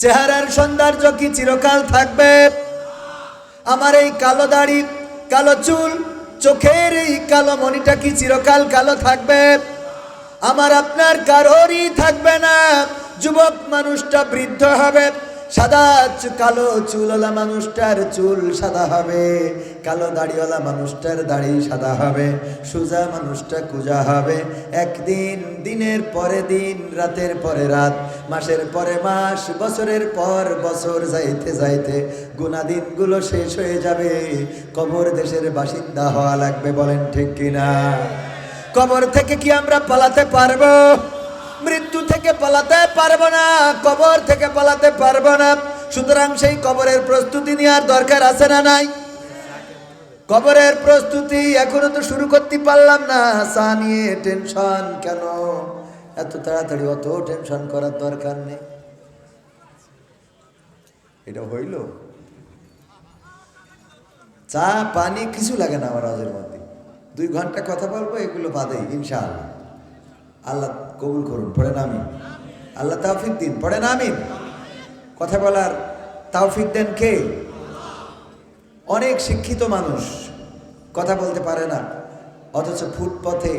চেহারার সৌন্দর্য কি চিরকাল থাকবে? আমার এই কালো দাড়ি, কালো চুল, চোখের এই কালো মনিটা কি চিরকাল কালো থাকবে? আমার আপনার কারোরই থাকবে না। যুবক মানুষটা বৃদ্ধ হবে। সাদা কালো চুলওয়ালা মানুষটার চুল সাদা হবে, কালো দাড়িওয়ালা মানুষটার দাড়ি সাদা হবে, সোজা মানুষটা কুজা হবে। একদিন দিনের পরে দিন, রাতের পরে রাত, মাসের পরে মাস, বছরের পর বছর যাইতে যাইতে গুনা দিনগুলো শেষ হয়ে যাবে। কবর দেশের বাসিন্দা হওয়া লাগবে বলেন ঠিক কিনা? কবর থেকে কি আমরা পালাতে পারব? মৃত্যু থেকে পালাতে পারব না, কবর থেকে পালাতে পারব না। সুতরাং সেই কবরের প্রস্তুতি নেওয়ার দরকার আছে না নাই? কবরের প্রস্তুতি এখনও তো শুরু করতে পারলাম না। চা নিয়ে টেনশন কেন? এত তাড়াতাড়ি অত টেনশন করার দরকার নেই। এটা হইল। চা, পানি কিছু লাগে না আমার আজের মধ্যে দুই ঘণ্টা কথা বলব, এগুলো বাদেই, ইনশাআল্লাহ। আল্লাহ কবুল করুন, পড়েন আমিন। আল্লাহ তাওফিক দিন, পড়েন আমিন। কথা বলার তাওফিক দেন কে? অনেক শিক্ষিত মানুষ কথা বলতে পারে না, অথচ ফুটপথে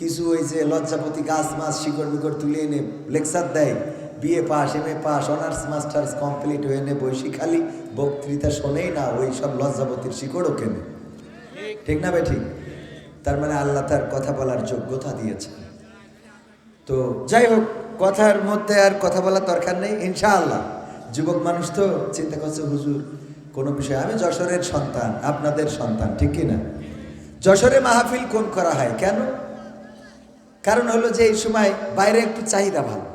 কিছু ওই যে লজ্জাপতি গাছ মাছ শিকড় বিকড় তুলে এনে লেকচার দেয়, BA pass M A pass, honours, masters complete হয়ে এনে বৈশি খালি বক্তৃতা শোনেই না, ওই সব লজ্জাপতির শিকড়ও কেনে। ঠিক না ভাই ঠিক? তার মানে আল্লাহ তার কথা বলার যোগ্যতা দিয়েছে তো যাই হোক, কথার মধ্যে আর কথা বলার দরকার নেই, ইনশাআল্লাহ। যুবক মানুষ তো, চিন্তা করছে, হুজুর, কোনো বিষয়, আমি যশোরের সন্তান, আপনাদের সন্তান, ঠিক কি না? যশোরে মাহফিল কোন করা হয়? কেন? কারণ হলো যে এই সময় বাইরে একটু চাহিদা ভালো।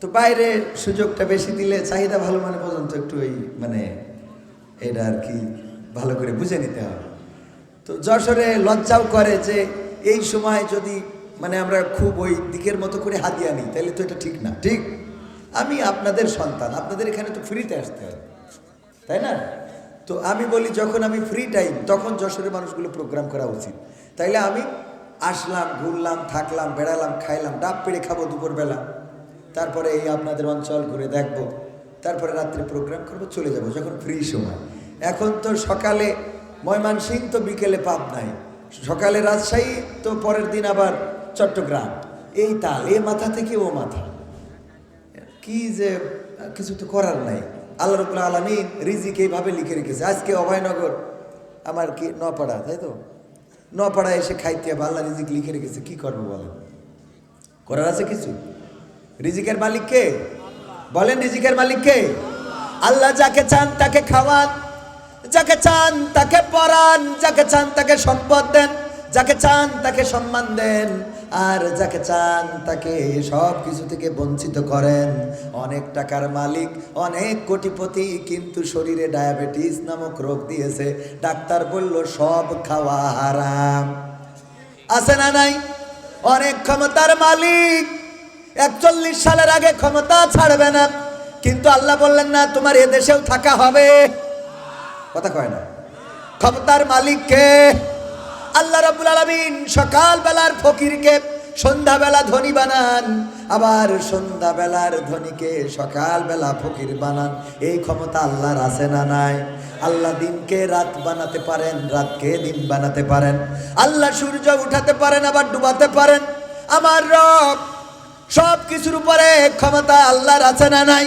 তো বাইরে সুযোগটা বেশি দিলে চাহিদা ভালো মানে পর্যন্ত একটু ওই মানে এটা আর কি ভালো করে বুঝে নিতে হবে। তো যশোরে লজ্জাও করে যে এই সময় যদি মানে আমরা খুব ওই দিকের মতো করে হাতিয়া নিই তাহলে তো এটা ঠিক না। ঠিক। আমি আপনাদের সন্তান আপনাদের এখানে তো ফ্রিতে আসতে হবে তাই না? তো আমি বলি যখন আমি ফ্রি টাইম তখন যশোরের মানুষগুলো প্রোগ্রাম করা উচিত। তাইলে আমি আসলাম ঘুরলাম থাকলাম বেড়ালাম খাইলাম ডাব পেড়ে খাব দুপুরবেলা। তারপরে এই আপনাদের অঞ্চল ঘুরে দেখব। তারপরে রাত্রে প্রোগ্রাম করব চলে যাব যখন ফ্রি সময়। এখন তো সকালে ময়মনসিং তো বিকেলে পাপ নাই। সকালে রাজশাহী তো পরের দিন আবার চট্টগ্রাম। এই তাল, এ মাথা থেকে ও মাথা। কি যে কিছু তো করার নাই। আল্লাহ রবুল্লা আলমিন রিজিক এইভাবে লিখে রেখেছে। আজকে অভয়নগর, আমার কি নপাড়া তাই তো? নপাড়া এসে খাইতে হবে, আল্লাহ রিজিক লিখে রেখেছে, কি করব বলেন? করার আছে কিছু? রিজিকের মালিককে বলেন রিজিকের মালিককে আল্লাহ যাকে চান তাকে খাওয়ান, যাকে চান তাকে পরান, যাকে চান তাকে সম্পদ দেন, যাকে চান তাকে সম্মান দেন। আর যাকে চান তাকে সব কিছু থেকে বঞ্চিত করেন। অনেক টাকার মালিক, অনেক কোটিপতি, কিন্তু শরীরে ডায়াবেটিস নামক রোগ দিয়েছে। ডাক্তার বলল, সব খাওয়া হারাম। আছে না নাই? অনেক ক্ষমতার মালিক। একচল্লিশ সালের আগে ক্ষমতা ছাড়বে না। কিন্তু আল্লাহ বললেন, না, তোমার এদেশেও থাকা হবে। কথা কয় না। ক্ষমতার মালিককে আল্লাহ রাব্বুল আলামিন সকাল বেলার ফকিরকে সন্ধ্যাবেলা ধনী বানান, আবার সন্ধ্যাবেলার ধনীকে সকালবেলা ফকির বানান। এই ক্ষমতা আল্লাহর আছে না নাই? আল্লাহ দিনকে রাত বানাতে পারেন, রাতকে দিন বানাতে পারেন। আল্লাহ সূর্য উঠাতে পারেন, আবার ডুবাতে পারেন। আমার রব সব কিছুর উপরে ক্ষমতা আল্লাহর আছে না নাই?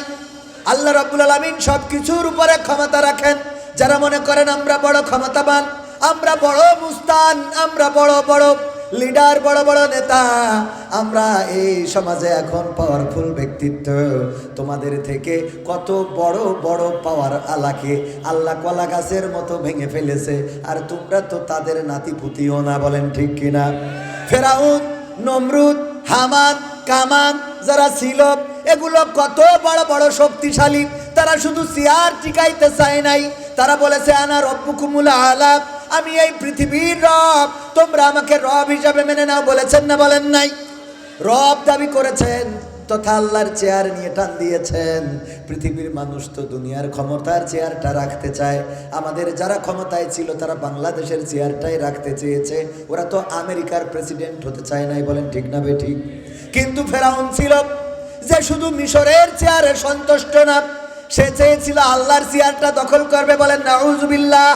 আল্লাহ রাব্বুল আলামিন সব কিছুর উপরে ক্ষমতা রাখেন। যারা মনে করেন আমরা বড় ক্ষমতাবান আমরা বড় মুস্তান, আমরা বড় বড় লিডার, বড় বড় নেতা। আমরা এই সমাজে এখন পাওয়ারফুল ব্যক্তিত্ব। তোমাদের থেকে কত বড় বড় পাওয়ার আলাকে আল্লাহ কলা গাছের মতো ভেঙে ফেলেছে। আর তোমরা তো তাদের নাতিপুতিও না, বলেন ঠিক কিনা? ফেরাউন, নমরুদ, হামান, কামান যারা ছিল, এগুলো কত বড় বড় শক্তিশালী। তারা শুধু সিয়ার টিকাইতে চায় নাই। তারা বলেছে, আনা রব্বুকুমুল আলাপ আমি এই পৃথিবীর রব। তোমরা আমাকে রব হিসাবে মেনে নাও, বলেছেন না বলেন নাই? রব দাবি করেছেন, তথা আল্লাহর চেয়ার নিয়ে টান দিয়েছেন। পৃথিবীর মানুষ তো দুনিয়ার ক্ষমতার চেয়ারটা রাখতে চায়। আমাদের যারা ক্ষমতায় ছিল, তারা বাংলাদেশের চেয়ারটাই রাখতে চেয়েছে। ওরা তো আমেরিকার প্রেসিডেন্ট হতে চায় নাই, বলেন ঠিক না বে ঠিক কিন্তু ফেরাউন ছিল যে শুধু মিশরের চেয়ারে সন্তুষ্ট না, সে চেয়েছিল আল্লাহর চেয়ারটা দখল করবে, বলেন নাউজুবিল্লাহ।